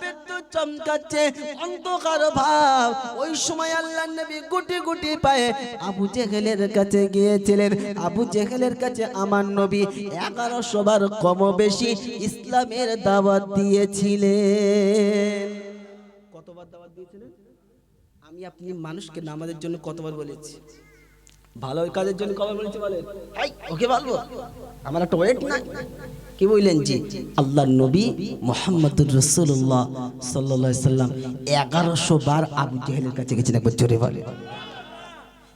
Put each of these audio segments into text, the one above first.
Petro চমকাচ্ছে, অন্ধকার ভাব। ওই সময় আল্লাহ নবী গুটি গুটি পায়ে আবু জেহেলের কাছে গিয়েছিলেন। আবু জেহেলের কাছে আমার নবী এগারোশো বার কম বেশি ইসলামের দাওয়াত দিয়েছিলেন। কতবার দাওয়াত দিয়েছিলেন? আমি আপনি মানুষকে নামাজের জন্য কতবার বলেছি? ভালো কাজের জন্য কবার বলেছি বলেন? ওকে বলব? আমার একটা ওয়েট না কি বললেন জি? আল্লাহ নবী মোহাম্মদুর রসুল্লাহ সাল্লাহ সাল্লাম এগারোশো বার আবু জেহেলের কাছে গেছেন একবার জোরে বলে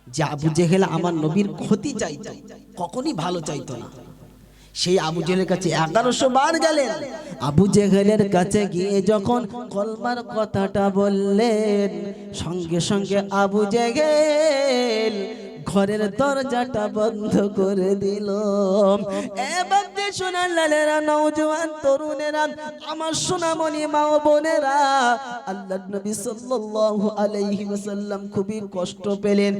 যে আবু জেহেল আমার নবীর ক্ষতি চাইতো কখনই ভালো চাইতো না। সেই আবু জেহেলের কাছে এগারোশো বার গেলেন। আবু জেহেলের কাছে গিয়ে যখন কলমার কথাটা বললেন সঙ্গে সঙ্গে আবু জেহেল ঘরের দরজাটা বন্ধ করে দিল। এবার যে সোনার লালেরা নৌজওয়ান তরুণেরা, আমার সোনামণি মা ও বোনেরা, আল্লাহ নবী সাল্লাল্লাহু আলাইহি ওয়াসাল্লাম খুবই কষ্ট পেলেন,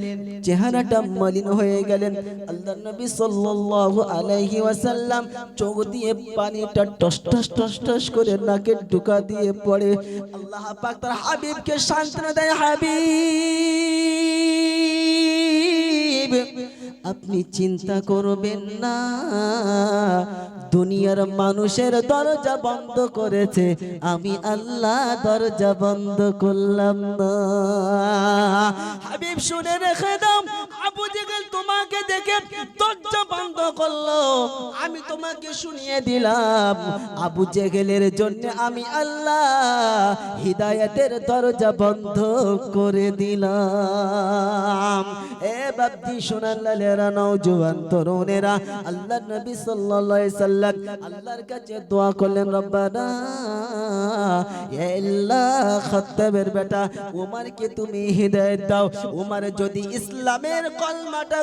চেহারাটা মলিন হয়ে গেলেন। আল্লাহ নবী সাল্লাল্লাহু আলাইহি ওয়াসাল্লাম চোখ দিয়ে পানিটা টস টস টস টস করে নাকে ঢুকা দিয়ে পড়ে। আল্লাহ পাক তার হাবিবকে সান্ত্বনা দেয়, হাবিব। আপনি চিন্তা করবেন না। দুনিয়ার মানুষের দরজা বন্ধ করেছে, আমি আল্লাহ দরজা বন্ধ করলাম না। হাবিব শুনে রেখে দাও, আবু জেগেল তোমাকে দেখে দরজা বন্ধ করল। আমি তোমাকে শুনিয়ে দিলাম, আবু জেগেলের জন্য আমি আল্লাহ হিদায়াতের দরজা বন্ধ করে দিলাম। এ বাবজি সোনার লালেরা নওজোয়ান তরুণেরা, আল্লাহ নবী সাল্লাল্লাহু সাল্লাম আল্লাহর কাছে দোয়া করলেন, রব্বানা, ইয়া আল্লাহ বেটা, উমারকে তুমি হিদায়াত দাও। উমার যদি ইসলামের কলমাটা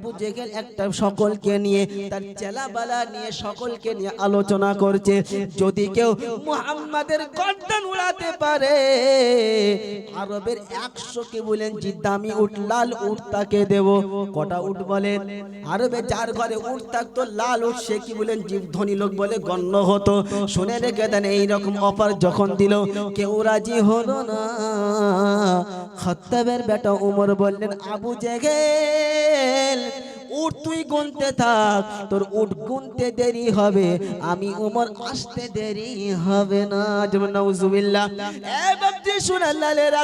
আবু জেহেল একটা সকলকে নিয়ে, তার চেলাবালা নিয়ে সকলকে নিয়ে আলোচনা করছে। যদি কেউ মুহাম্মাদের গর্দান উড়াতে পারে, আরবের একশো কে বলেন যে দামি উট, লাল উট তাকে দেব। কটা উঠ বলেন? আরবে যার ঘরে উট থাকতো, লাল উঠ সে কি বলেন? জীব ধনী লোক বলে গণ্য হতো। শুনে রেখে দেন, এইরকম অফার যখন দিল, কেউ রাজি হলো না। খত্তাবের বেটা উমর বললেন, আবু জেগেল উঠ, তুই গুনতে থাক, তোর উঠ গুনতে দেরি হবে, আমি উমর আসতে দেরি হবে না। যেমন নাউজুবিল্লাহ। এ বাপজি শুনাল্লালেরা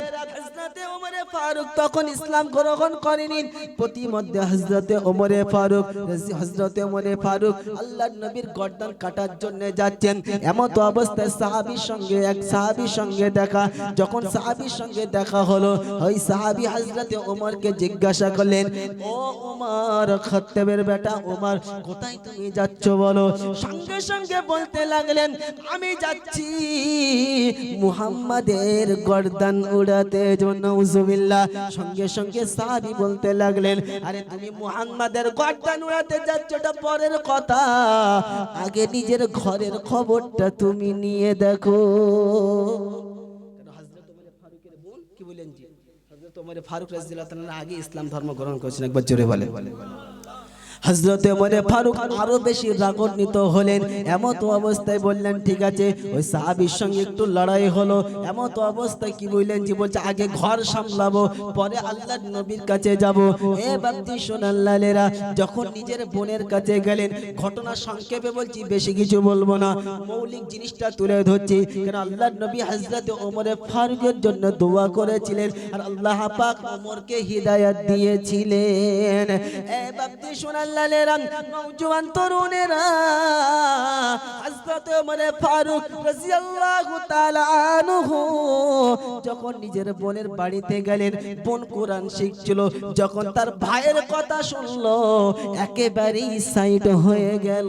জিজ্ঞাসা করলেন, ও খত্তাবের বেটা, ওমর, কোথায় তুমি যাচ্ছ বলো? সঙ্গে সঙ্গে বলতে লাগলেন, আমি যাচ্ছি মুহাম্মাদের গর্দান উড়াতে যেমন সঙ্গে সঙ্গে বলতে লাগলেন, আরে তুমি গর্দান উড়াতে যাচ্ছ পরের কথা। আগে নিজের ঘরের খবরটা তুমি নিয়ে দেখো। তোমার ফারুক রাদিয়াল্লাহু আগে ইসলাম ধর্ম গ্রহণ করেছেন, একবার জোরে বলে হজরতে মনে ফারুক আরও বেশি রাগান্বিত হলেন। এমত অবস্থায় বললেন, ঠিক আছে, ওই সাহাবীর সঙ্গে একটু লড়াই হলো। এমত অবস্থায় কি বললেন, যে বলছে, আগে ঘর সামলাবো, পরে আল্লাহর নবীর কাছে যাব। এ বাপ্তি সোনাল্লালেরা যখন নিজের বোনের কাছে গেলেন, ঘটনা সংক্ষেপে বলছি, বেশি কিছু বলব না। মৌলিক জিনিসটা তুলে ধরছি কারণ আল্লাহর নবী হজরত ওমরে ফারুকের জন্য দোয়া করেছিলেন আর আল্লাহ পাক ওমরকে হিদায়াত দিয়েছিলেন। এ বাপ্তি সোনাল্লাহ লালেরা নওজোয়ান তরুণেরা, হযরত ওমর ফারুক রাদিয়াল্লাহু তাআলা আনহু যখন নিজের বোনের বাড়িতে গেলেন, বোন শিখছিল, যখন তার ভাইয়ের কথা শুনলো, একেবারেই সাইড হয়ে গেল।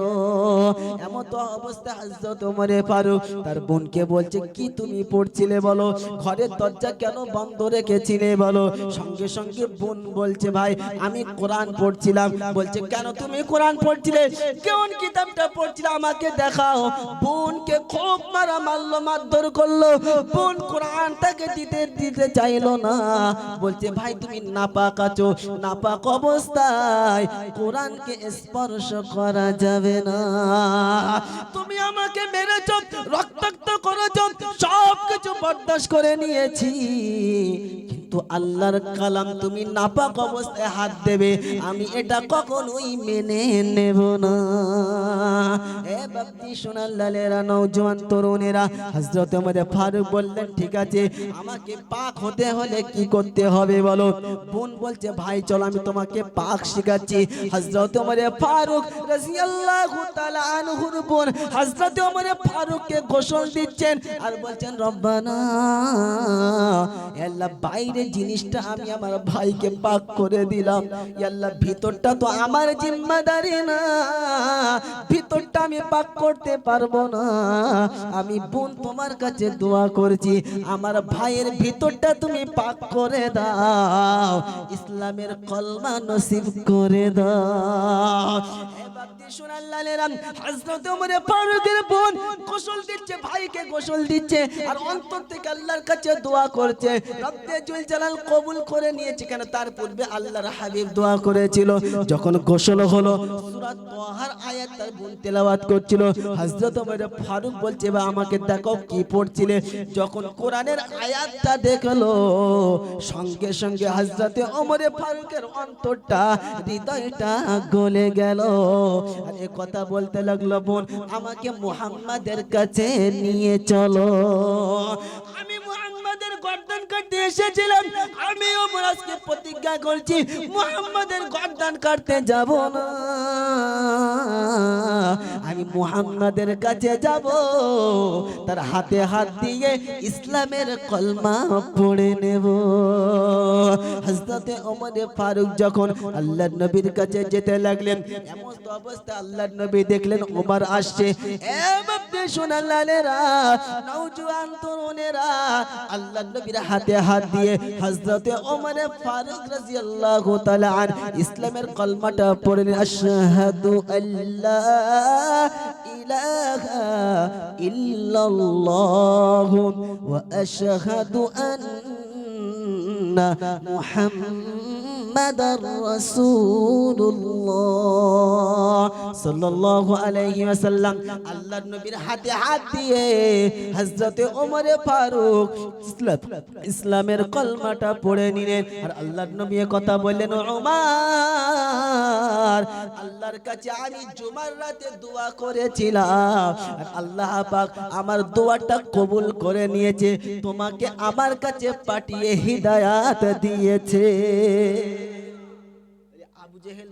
এমন তো অবস্থা হযরত ওমর ফারুক, তার বোনকে বলছে, কি তুমি পড়ছিলে বলো? ঘরের দরজা কেন বন্ধ রেখেছিলে বলো? সঙ্গে সঙ্গে বোন বলছে, ভাই, আমি কোরআন পড়ছিলাম। বলছে কেন তুমি কোরআন পড়ছিলে? কেমন কিতাবটা পড়ছিলে? আমাকে দেখাও। বোনকে খুব মারা মারলো মারধর করল। বোন কোরআনটাকে দিতে দিতে চাইলো না। বলছে, ভাই, তুমি নাপাক আছো। নাপাক অবস্থায় কোরআনকে স্পর্শ করা যাবে না। তুমি আমাকে মেরেছ, রক্তাক্ত করেছ সব কিছু বরদাস্ত করে নিয়েছি। কিন্তু আল্লাহর কালাম তুমি নাপাক অবস্থায় হাত দেবে। আমি এটা কখনোই মেনে নেব না। এ বাপ্তি সোনার লালেরা নৌজওয়ান তরুণেরা হজরত আমাদের ফারুক বললেন, ঠিক আছে, আমাকে পাক হতে হলে কি করতে হবে বলো? বোন বলছে, ভাই, চলো, আমি তোমাকে পাক শেখাচ্ছি। হজরত আমারে ফারুক রাদিয়াল্লাহু তাআলা আনহুর বোন হজরত আমারে ফারুককে গোসল দিচ্ছেন আর বলছেন, রব্বানা আল্লাহ জিনিসটা আমি আমার ভাইকে পাক করে দিলাম। এ আল্লাহ ভিতরটা তো আমার জিম্মাদারি না। ভিতরটা আমি পাক করতে পারব না। আমি বোন তোমার কাছে দোয়া করছি, আমার ভাইয়ের ভিতরটা তুমি পাক করে দাও। ইসলামের কলমা নসিব করে দাও। আর অন্তর থেকে আল্লাহর কাছে দোয়া করছে। জুল জালাল কবুল করে নিয়েছে কেন? তার পূর্বে আল্লাহর হাবিব দোয়া করেছিল। যখন গোসল হলো, সূরা তোহার আয়াত তার বোন তেলাওয়াত করছিল। হযরত ওমর ফারুক বলছে বা আমাকে দেখো কি পড়ছিলে? যখন কোরআনের আয়াতটা দেখল, সঙ্গে সঙ্গে হযরতে ওমর ফারুকের অন্তরটা, হৃদয়টা গলে গেল। আর এ কথা বলতে লাগল, বোন, আমাকে মুহাম্মাদের কাছে নিয়ে চলো। এসেছিলাম আমিও আজকে প্রতিজ্ঞা করছি মোহাম্মদের গর্দান কাটতে যাব না। আমি মুহাম্মাদের কাছে যাব। তার হাতে হাত দিয়ে ইসলামের কলমা পড়ে নেব। হযরতে ওমর ফারুক যখন আল্লাহর নবীর কাছে যেতে লাগলেন, এমন অবস্থা আল্লাহর নবী দেখলেন, ওমর আসছে সোনালালেরা নওজোয়ান তরুণেরা। আল্লাহর নবীর হাতে হাত দিয়ে হযরতে ওমর ফারুক রাদিয়াল্লাহু তাআলা ইসলামের কলমাটা পড়লেন আশহাদু আল্লা ইলাহা ইল্লাল্লাহ ওয়া আশহাদু আন্না মুহাম্মাদার রাসূলুল্লাহ। সাল্লাল্লাহু আলাইহি ওয়াসাল্লাম আল্লাহর নবীর হাতে হাত দিয়ে হযরতে ওমরে ফারুক ইসলাম ইসলামের কলমাটা পড়ে নিলেন আর আল্লাহর নবী কথা বললেন, ওমর, আল্লাহর কাছে আমি জুমার রাতে দোয়া করেছিলাম আর আল্লাহ পাক আমার দোয়াটা কবুল করে নিয়েছে। তোমাকে আমার কাছে পাঠিয়ে হিদায়াত দিয়েছে। জেহেল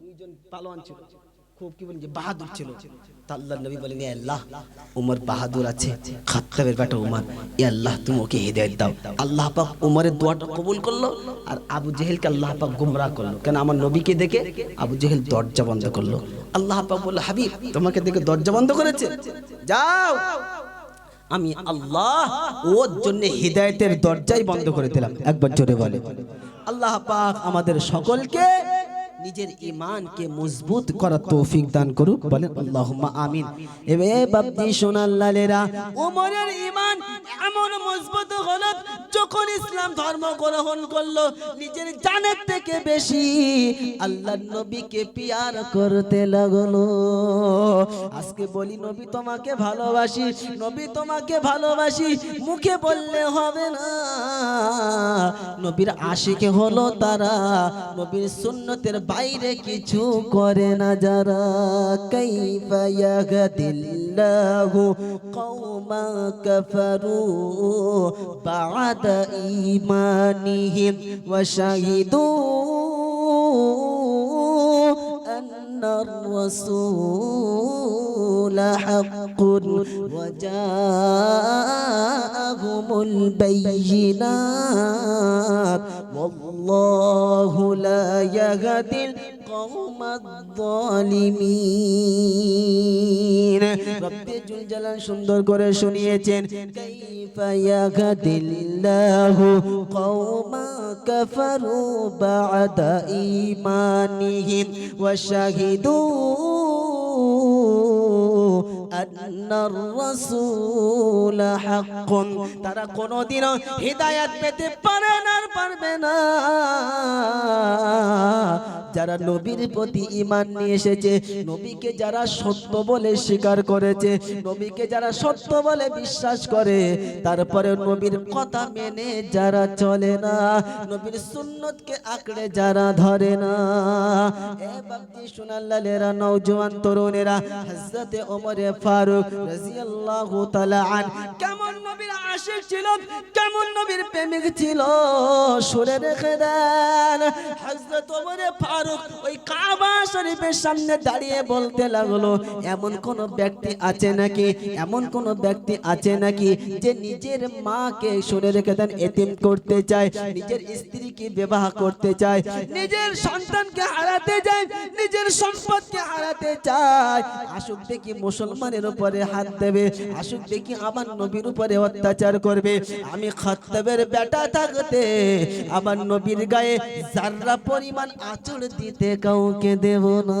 দুইজন পালোয়ান ছিল। খুব কি বলেন যে বাহাদুর ছিল। নবী বলেন আল্লাহ, উমর বাহাদুর আছে বেটা উমর এ আল্লাহ, তুমি ওকে দাও। আল্লাহ পাক উমরের দোয়াটা কবুল করল আর আবু জেহেলকে আল্লাহ পাক করল। কেন আমার নবীকে দেখে আবু জেহেল দরজা বন্ধ করল। আল্লাহ পাক বলল, হাবিব, তোমাকে দেখে দরজা বন্ধ করেছে? যাও। আমি আল্লাহ ওর জন্য হৃদায়তের দরজাই বন্ধ করে দিলাম। একবার জোরে বলে। আল্লাহ পাক আমাদের সকলকে নিজের ইমানকে মজবুত করার তৌফিক দান করুক বলেন আল্লাহুম্মা আমিন। এবে বাপদি সোনার লালেরা ওমরের ইমান এমন মজবুত হলো যখন ইসলাম ধর্ম গ্রহণ করল নিজের জানের থেকে বেশি আল্লাহর নবীকে পিয়ার করতে লাগল। আজকে বলি নবী তোমাকে ভালোবাসি নবী তোমাকে ভালোবাসি মুখে বললে হবে না। নবীর আশিকে হলো তারা নবীর সুন্নতের বাইরে কিছু করে না যারা। কাইফা ইয়াহদিল্লাহু কওমা কাফারু বা'দা ঈমানিহিম ওয়া শাহিদু أن الرسول حق وجاءهم البينات والله لا يهدي القوم الظالمين রব্বে জুল জালাল সুন্দর করে শুনিয়েছেন। কাইফা ইয়াহদিল্লাহু কওমা কাফারু বা'দা ঈমানিহিম ওয়া শাহিদু তারা কোনোদিনও হিদায়াত পেতে পারবে না। যারা নবীর প্রতি ইমান নিয়ে এসেছে, নবীকে যারা সত্য বলে স্বীকার করেছে, নবীকে যারা সত্য বলে বিশ্বাস করে তারপরে নবীর কথা মেনে যারা চলে না, নবীর সুন্নতকে আঁকড়ে যারা ধরে না। এ বাপজি সোনাল্লালেরা নওজোয়ান তরুণেরা, হযরতে ওমরে ফারুক রাদিয়াল্লাহু তাআলা আন কেমন নবীর আশিক ছিল, কেমন নবীর প্রেমিক ছিল শুনে রেখে দেন। হযরত ওমরে ফারুক ওই কাবা শরীফের সামনে দাঁড়িয়ে বলতে লাগল, এমন কোন ব্যক্তি আছে নাকি? এমন কোন ব্যক্তি আছে নাকি যে নিজের মাকে শুনে রেখে দেন, এতিম করতে চায়, নিজের স্ত্রীকে বিবাহ করতে চায়, নিজের সন্তানকে হারাতে চায়, নিজের সম্পদকে হারাতে চায়? আসুক দেখি মুসলমানের উপরে হাত দেবে। আসুক দেখি আমার নবীর উপরে অত্যাচার করবে। আমি খত্তবের বেটা থাকতে আমার নবীর গায়ে যার্রা পরিমাণ আচর দিতে কাউকে দেব না।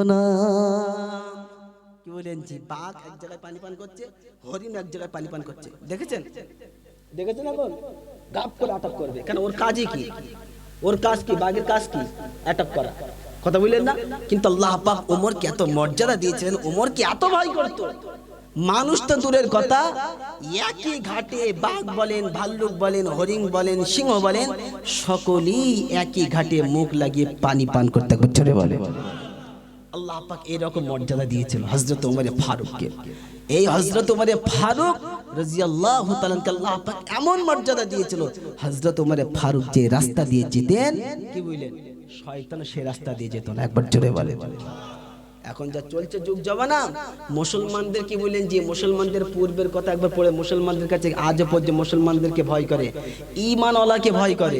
মানুষ তো দূরের কথা, একই ঘাটে বাঘ বলেন, ভাল্লুক বলেন, হরিণ বলেন, সিংহ বলেন, সকলেই একই ঘাটে মুখ লাগিয়ে পানি পান করতে করছে বলে আল্লাহ পাক এরকম মর্যাদা দিয়েছিল হজরত ওমরে ফারুককে। এই হজরত ওমরে ফারুক রাদিয়াল্লাহু তাআলাকে আল্লাহ পাক এমন মর্যাদা দিয়েছিল হজরত ওমরে ফারুক যে রাস্তা দিয়ে যেতেন, কি বললেন? শয়তান সে রাস্তা দিয়ে যেত না, একবার জোরে বলে এখন যা চলছে যুগ জমানা, মুসলমানদের কি বললেন যে মুসলমানদের পূর্বের কথা একবার পড়ে, মুসলমানদের কাছে আজও পর্যন্ত মুসলমানদেরকে ভয় করে ইমানওয়ালাকে ভয় করে।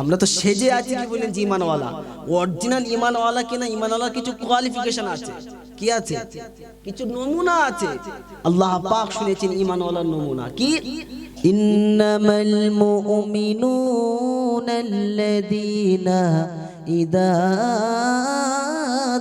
আমরা তো সেজে আছি কি বললেন যে ইমানওয়ালা অরিজিনাল ইমানওয়ালা কিনা ইমানওয়ালার কিছু কোয়ালিফিকেশন আছে। কি আছে? কিছু নমুনা আছে। আল্লাহ পাক শুনেছেন ইমানওয়ালার নমুনা। কি? ইন্নামাল মুমিনুনা আল্লাযীনা ইদা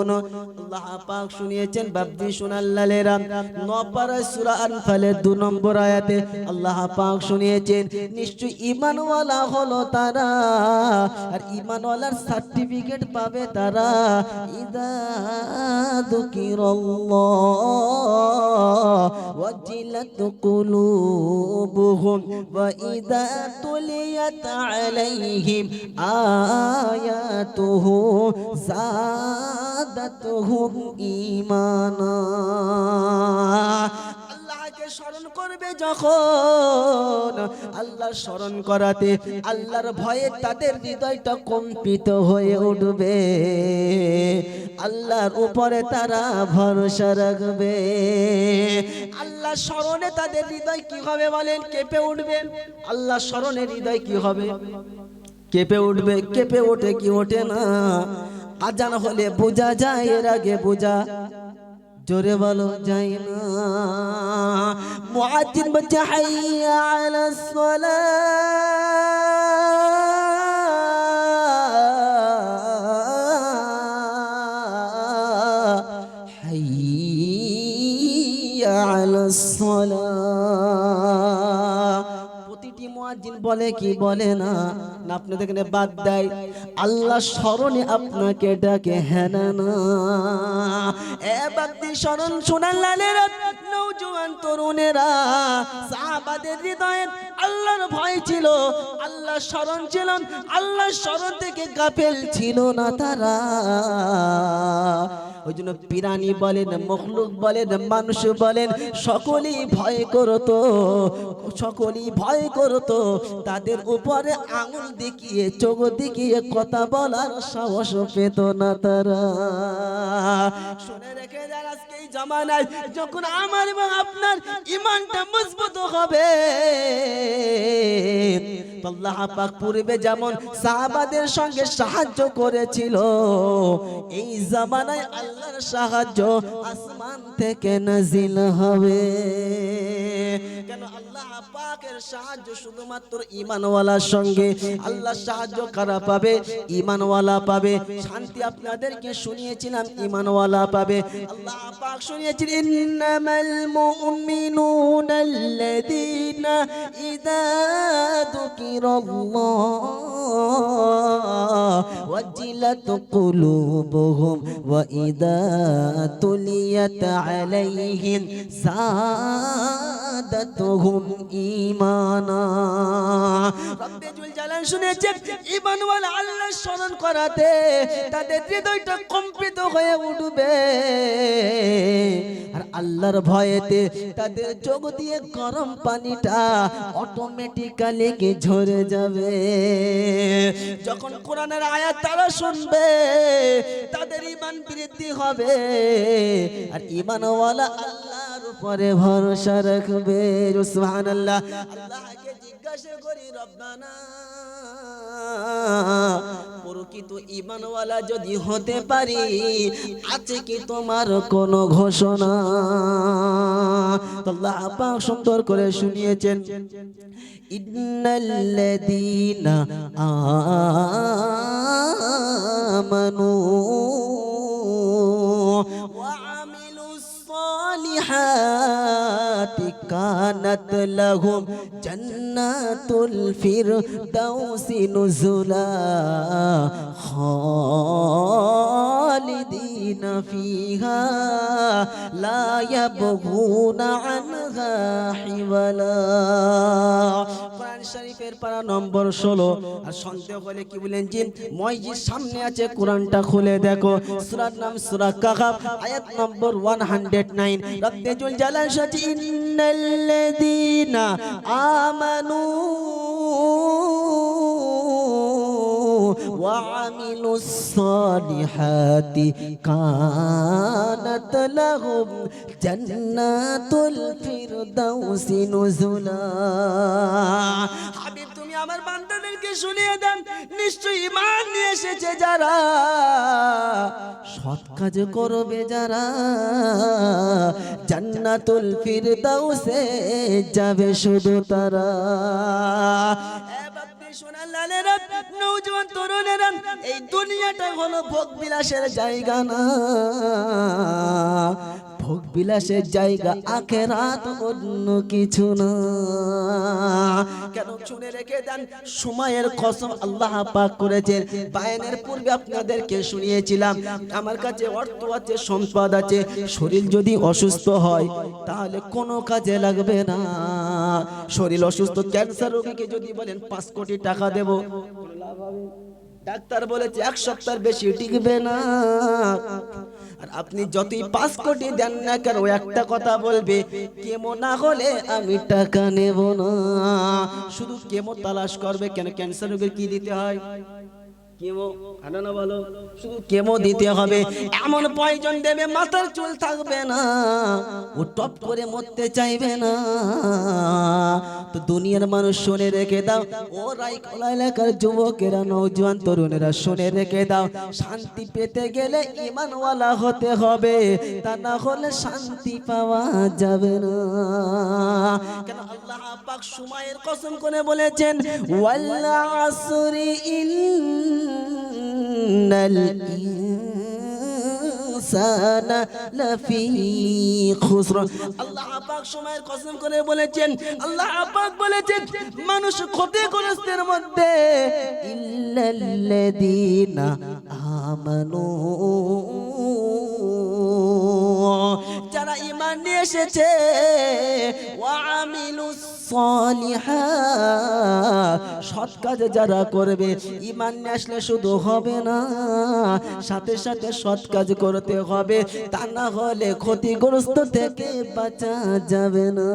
আল্লাহ পাক শুনিয়েছেন বাবদি সোনাল্লালেরা নপারা সূরা আনফালের দু নম্বর আয়াতে আল্লাহ পাক শুনিয়েছেন, নিশ্চয় ঈমানওয়ালা হলো তারা, আর ঈমানওয়ালার সার্টিফিকেট পাবে তারা। ইদা যুকিরাল্লাহ ওয়াজিলাত কুলুবুহুম ওয়া ইদা তুলিয়াত আলাইহিম আয়াতুহু। জাদাতুহুম ঈমানা। আল্লাহকে স্মরণ করবে যখন, আল্লাহ স্মরণ করাতে আল্লাহর ভয়ে তাদের হৃদয়টা কম্পিত হয়ে উঠবে। আল্লাহর উপরে তারা ভরসা রাখবে। আল্লাহ স্মরণে তাদের হৃদয় কি হবে বলেন? কেঁপে উঠবে। আল্লাহ স্মরণে হৃদয় কি হবে? কেঁপে উঠবে, কেঁপে ওঠে কি ওঠে না? আজান হলে বোঝা যায়, এর আগে বোঝা। জোরে বলো, যাই না। মুআজ্জিন বলছে, হাইয়া আলাস সালাহ হাইয়া আলাস সালাহ প্রতিটি মুয়াজ্জিন বলে কি বলে না? আপনাদের এখানে বাদ দেয়। আল্লাহ স্মরণে আপনাকে ডাকে হ্যাঁ না এ বাদ্দি স্মরণ শোনার লালেরা নৌজওয়ান তরুণেরা। সাহাবাদের হৃদয়ে আল্লাহর ভয় ছিল আল্লাহ স্মরণ ছিল আল্লাহ স্মরণ থেকে গাফেল ছিল না তারা। ওই জন্য পিরানি বলেন, মখলুক বলেন, মানুষ বলেন, সকলেই ভয় করতো, সকলেই ভয় করতো। তাদের উপরে আঙুল দেখিয়ে, চোখ দেখিয়ে কথা বলার সাহস পেত না তারা। শুনে রেখে যান আজকে এই জামানায়, যখন আমার এবং আপনার ইমানটা মজবুত হবে। আল্লাহ পাক পূর্বে যেমন সাহাবাদের সঙ্গে সাহায্য করেছিল, এই জামানায় আল্লাহর সাহায্য আসমান থেকে নাজিল হবে। কেন আল্লাহ পাকের সাহায্য শুধুমাত্র ইমানওয়ালার সঙ্গে? আল্লাহ সাহায্য কারা পাবে? ইমানওয়ালা পাবে। শান্তি আপনাদেরকে শুনিয়েছিলাম ইমানওয়ালা পাবে। আল্লাহ পাক শুনিয়েছিলেন ইন্নামাল মুমিনুনা আল্লাযীনা ইযা যুকিরাল্লাহ ওয়াজিলাত কুলুবুহুম ওয়া ইযা তুলিয়াত আলাইহিম সাদাতুহুম ঈমানা রব্বে জুল জালাল শুনেছে ঈমানওয়ালা আল্লাহ স্মরণ করাতে তাদের হৃদয়টা কম্পিত হয়ে উঠবে। আর আল্লাহর ভয়েতে তাদের চোখ দিয়ে গরম পানিটা অটোমেটিক্যালি কি ঝরে যাবে। যখন কোরআনের আয়াত তারা শুনবে, তাদের ইমান বৃদ্ধি হবে। আর ইমানওয়ালা আল্লাহর উপরে ভরসা রাখবে। সুবহানাল্লাহ। আল্লাহকে জিজ্ঞাসা করি, রব্বানা, প্রকৃত ইমানওয়ালা যদি হতে পারি, আছে কি তোমার কোন ঘোষণা? আল্লাহ পাক সুন্দর করে শুনিয়েছেন, ইন্নাল্লাযীনা আমানু وعملوا الصالحات كانت لهم جنات الفردوس نزلا خالدين فيها لا يبغون عنها حولا. কোরআন শরীফের পারা নম্বর ষোলো। আর সন্দেহ হলে কি বলেন জি মসজিদ সামনে আছে, কোরআনটা খুলে দেখো। সূরার নাম সুরা কাহাফ, আয়াত নম্বর 109 রব্বে জুল জালাল সাজি ইন্নাল্লাযীনা আমানু وعملوا الصالحات كانت لهم جنات الفردوس نزلا হাবিব তুমি আমার বান্দাদেরকে শুনিয়ে দেন নিশ্চয়ই ইমান নিয়ে এসেছে যারা সৎ কাজ করবে যারা জান্নাতুল ফিরদাউসে যাবে শুধু তারা সোনার লালেরা, নৌজওয়ান তরুণেরা, এই দুনিয়াটা হলো ভোগ বিলাসের জায়গা না। ভোগ বিলাসের জায়গা আখেরাত অন্য কিছু না। কেন শুনে রেখে দেন? সময়ের কসম আল্লাহ পাক করেছেন। বায়ানের পূর্বে আপনাদেরকে শুনিয়েছিলাম, আমার কাছে অর্থ আছে, সম্পদ আছে। শরীর যদি অসুস্থ হয়, তাহলে কোনো কাজে লাগবে না। শরীর অসুস্থ, ক্যান্সার রোগীকে যদি বলেন, পাঁচ কোটি টাকা দেব। হবে ডাক্তার বলেছে, এক সপ্তাহ বেশি টিকবে না। আর আপনি যতই পাঁচ কোটি দেন না কেন, একটা কথা বলবে, কেমো না হলে আমি টাকা নেব না। শুধু কেমো তালাশ করবে কেন? ক্যান্সার রোগের কি দিতে হয়? কেমো? বলো শুধু কেমো দিতে হবে। এমন প্রয়োজন দেবে মাথার চুল থাকবে না। ও টপ করে মরতে চাইবে না। তো দুনিয়ার মানুষ শুনে রেখে দাও। ও রাইকলা এলাকার যুবকেরা নৌজওয়ান তরুণেরা শুনে রেখে দাও। শান্তি পেতে গেলে ইমানওয়ালা হতে হবে। তা না হলে শান্তি পাওয়া যাবে না। কেন আল্লাহ পাক সময়ের কসম করে বলেছেন ওয়াল আসরি আল্লাহ পাক সময়ের কসম করে বলেছেন, আল্লাহ পাক বলেছেন, মানুষ ক্ষতিগ্রস্তের মধ্যে ইল্লাল্লাযীনা আমানু যারা ঈমান নিয়ে এসেছে, ওয়া আমিলুস সলিহাত সৎ কাজ যারা করবে নিয়ে আসলে শুধু হবে না, সাথে সাথে সৎ কাজ করতে হবে, তা না হলে ক্ষতিগ্রস্ত থেকে বাঁচা যাবে না।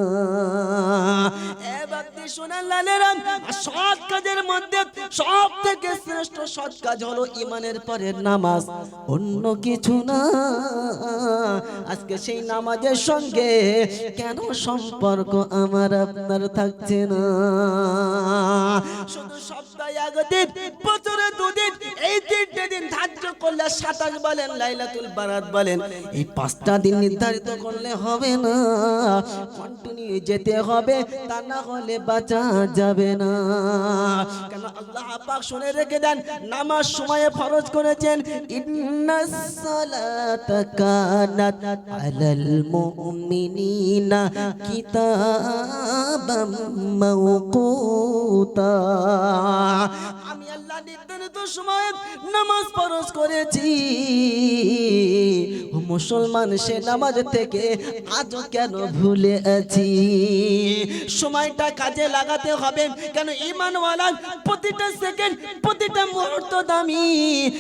সৎ কাজের মধ্যে সব থেকে শ্রেষ্ঠ সৎ কাজ হলো ইমানের পরে নামাজ, অন্য কিছু না। আজকে সেই নামাজের সঙ্গে কেন সম্পর্ক আমার আপনার থাকছে না। শুধু সপ্তাহে এই তিনটে দিন ধার্য করলে সাতাশ বলেন, লাইলাতুল বারাত বলেন, এই পাঁচটা দিন নির্ধারিত করলে হবে না। কন্টিনিউ যেতে হবে, তা না হলে বাঁচা যাবে না। কেন আল্লাহ পাক শুনে রেখে দেন, নামাজ সময়ে ফরজ করেছেন ইন্নাস সালাতা কানাত আলাল মুমিনিনা কিতাবাম মাওকুতা। আমি আল্লাহ নির্ধারিত সময়ে নামাজ ফরজ করেছি। মুসলমান সে নামাজ থেকে আজও কেন ভুলে আছি সময়টা কাজে লাগাতে হবে। কেন ইমানওয়ালা প্রতিটা সেকেন্ড, প্রতিটা মুহূর্ত দামি?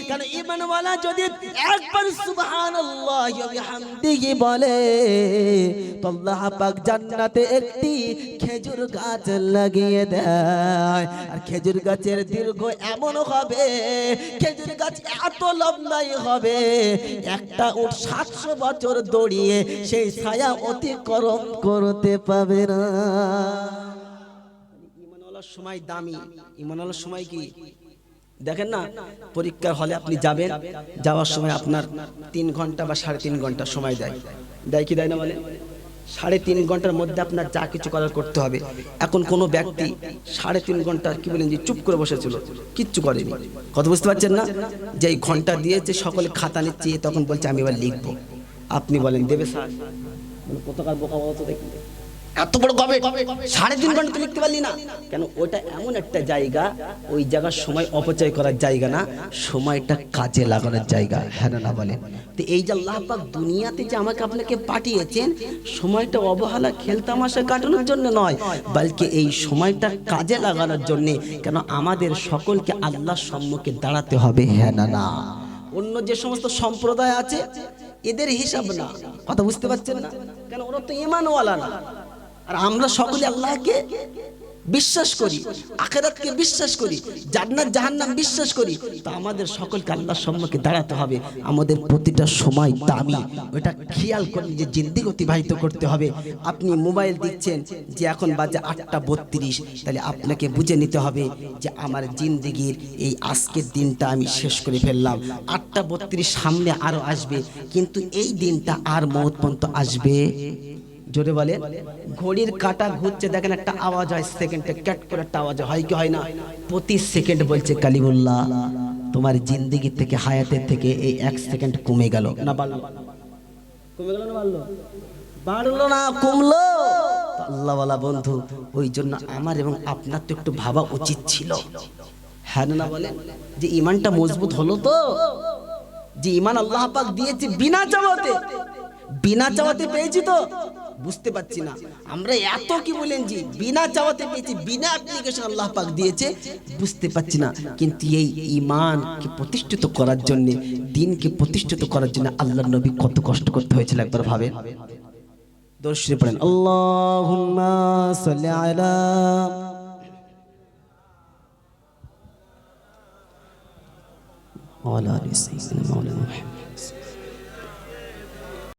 কেন ইমানওয়ালা যদি একবার সুবহানাল্লাহ বিহামদিহি বলে, তো আল্লাহ পাক জান্নাতে একটি খেজুর গাছ লাগিয়ে দেয়। আর খেজুর গাছের দীর্ঘ এমন হবে, খেজুর গাছ এত লম্বাই হবে, একটা উঠ সাতশো বছর দৌড়িয়ে সেই ছায়া অতিক্রম করতে পাবে না। সময় দামি, ইমানওয়ালার সময় কি? দেখেন না, পরীক্ষার হলে আপনি যাবেন, যাওয়ার সময় আপনার তিন ঘণ্টা বা সাড়ে তিন ঘণ্টা সময় দেয়। দেয় কি দেয় না বলে? সাড়ে তিন ঘণ্টার মধ্যে আপনার যা কিছু করার করতে হবে। এখন কোনো ব্যক্তি সাড়ে তিন ঘণ্টা কি বলেন যে চুপ করে বসেছিল? কিচ্ছু করেনি। কথা বুঝতে পারছেন না? যে এই ঘণ্টা দিয়েছে, সকলে খাতা নিচ্ছে, তখন বলছে, আমি এবার লিখব। আপনি বলেন, দেবে স্যার। কতকাল বোকা বলতো দেখি এত বড় কবে সাড়ে তিন ঘণ্টা লিখতে পারলি না। কেন ওটা এমন একটা জায়গা, ওই জায়গার সময় অপচয় করার জায়গা না, সময়টা কাজে লাগানোর জায়গা হ্যাঁ না না বলেন তো এই যে আল্লাহ পাক দুনিয়াতে যে আমাকে আপনাকে পাঠিয়েছেন, সময়টা অবহেলা খেলতামাশা কাটানোর জন্য নয়, বলকে এই সময়টা কাজে লাগানোর জন্য কেন আমাদের সকলকে আল্লাহর সম্মুখে দাঁড়াতে হবে হ্যাঁ না না। অন্য যে সমস্ত সম্প্রদায় আছে, এদের হিসাব না। কথা বুঝতে পারছেন না? কেন ওরা তো ইমানওয়ালা না। আর আমরা সকলে আল্লাহকে বিশ্বাস করি, আখেরাতকে বিশ্বাস করি, জান্নাত, জাহান্নাম বিশ্বাস করি, তো আমাদের সকলকে আল্লাহর সম্মুখে দাঁড়াতে হবে। আমাদের প্রতিটা সময় দামি। ওটা খেয়াল করে যে জিন্দিগি অতিবাহিত করতে হবে। আপনি মোবাইল দিচ্ছেন যে এখন বাজে আটটা বত্রিশ, তাহলে আপনাকে বুঝে নিতে হবে যে আমার জিন্দিগির এই আজকের দিনটা আমি শেষ করে ফেললাম। আটটা বত্রিশ সামনে আরও আসবে, কিন্তু এই দিনটা আর মহৎ পর্যন্ত আসবে। জোরে বলে ঘড়ির কাটা ঘুরছে, দেখেন একটা আওয়াজ হয়, সেকেন্ডে ক্যাট করে একটা আওয়াজ হয় কি হয় না? প্রতি সেকেন্ড বলছে, কালিমুল্লাহ, তোমার জিন্দিগি থেকে, হায়াতের থেকে এই এক সেকেন্ড কমে গেল। না বাড়লো? কমে গেল না বাড়লো? বাড়লো না, কমলো? আল্লাহ বলা বন্ধু, ওই জন্য আমার এবং আপনার তো একটু ভাবা উচিত ছিল। হ্যাঁ না বলেন, যে ইমানটা মজবুত হলো তো? যে ইমান আল্লাহ পাক দিয়েছে বিনা চাওয়াতে। বিনা চাওয়াতে পেয়েছি তো? বুঝতে পারছি না। আমরা এত কি বলেন যে বিনা চাওয়াতে পেয়েছি, বিনা অ্যাপ্লিকেশন আল্লাহ পাক দিয়েছে, বুঝতে পারছি না। কিন্তু এই ইমানকে প্রতিষ্ঠিত করার জন্য, দিনকে প্রতিষ্ঠিত করার জন্য আল্লাহ নবী কত কষ্ট করতে হয়েছিল একবার ভাবে দর্শনে পড়েন, আল্লাহুম্মা সাল্লি আলা ওয়া আলা সাইয়্যিদিনা মাওলানা মুহাম্মদ।